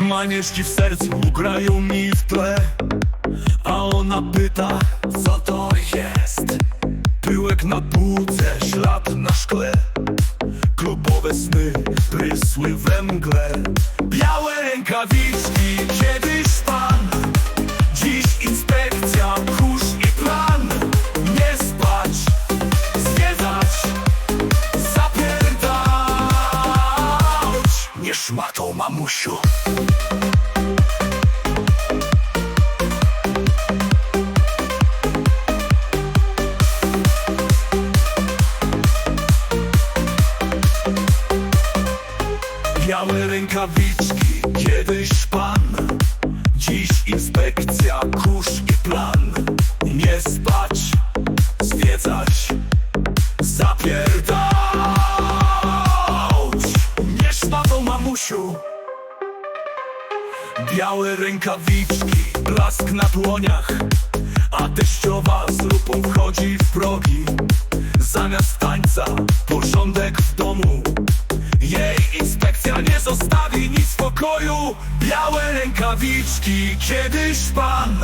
Manieżki w sercu grają mi w tle. A ona pyta, co to jest? Pyłek na półce, ślad na szkle. Klubowe sny prysły we mgle. Białe rękawiczki, szmatą, mamusiu. Białe rękawiczki, kiedyś pan. Dziś inspekcja, kurz i plan Białe rękawiczki, blask na dłoniach A teściowa z lupą wchodzi w progi. Zamiast tańca, porządek w domu. Jej inspekcja nie zostawi nic spokoju Białe rękawiczki, kiedyś pan.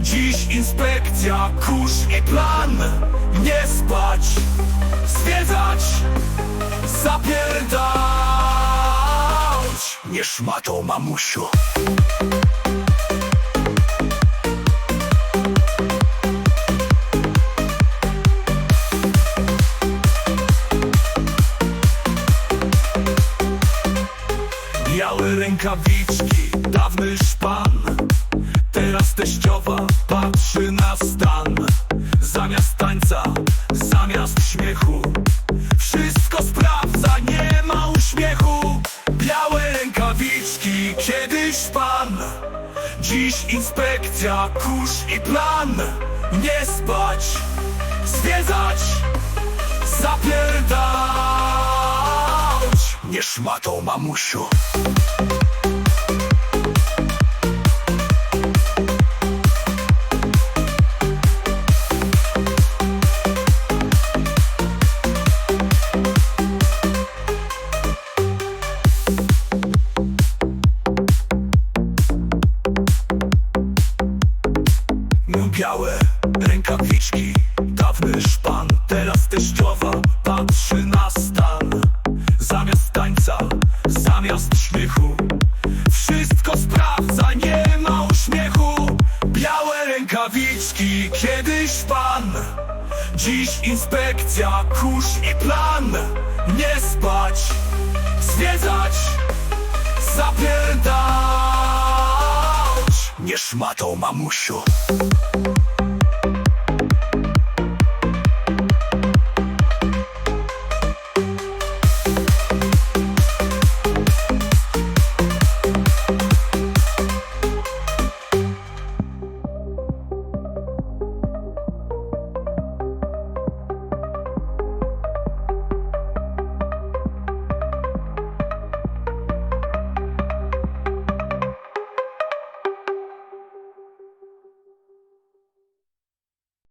Dziś inspekcja, kurz i plan. Nie spać, zwiedzać, zapierdać Nie szmatą, mamusiu. Białe rękawiczki, dawny szpan. Teraz teściowa patrzy na stan. Zamiast tańca, zamiast śmiechu. Wszystko sprawdza, nie ma uśmiechu kiedyś pan. Dziś inspekcja, kurz i plan. Nie spać, zwiedzać, zapierdać Nie szmatą, mamusiu białe rękawiczki, dawny szpan Teraz teściowa patrzy na stan. Zamiast tańca, zamiast śmiechu. Wszystko sprawdza, nie ma uśmiechu. Białe rękawiczki, kiedyś pan. Dziś inspekcja, kurz i plan. Nie spać, zwiedzać, zapierdać Nie szmatą, mamusiu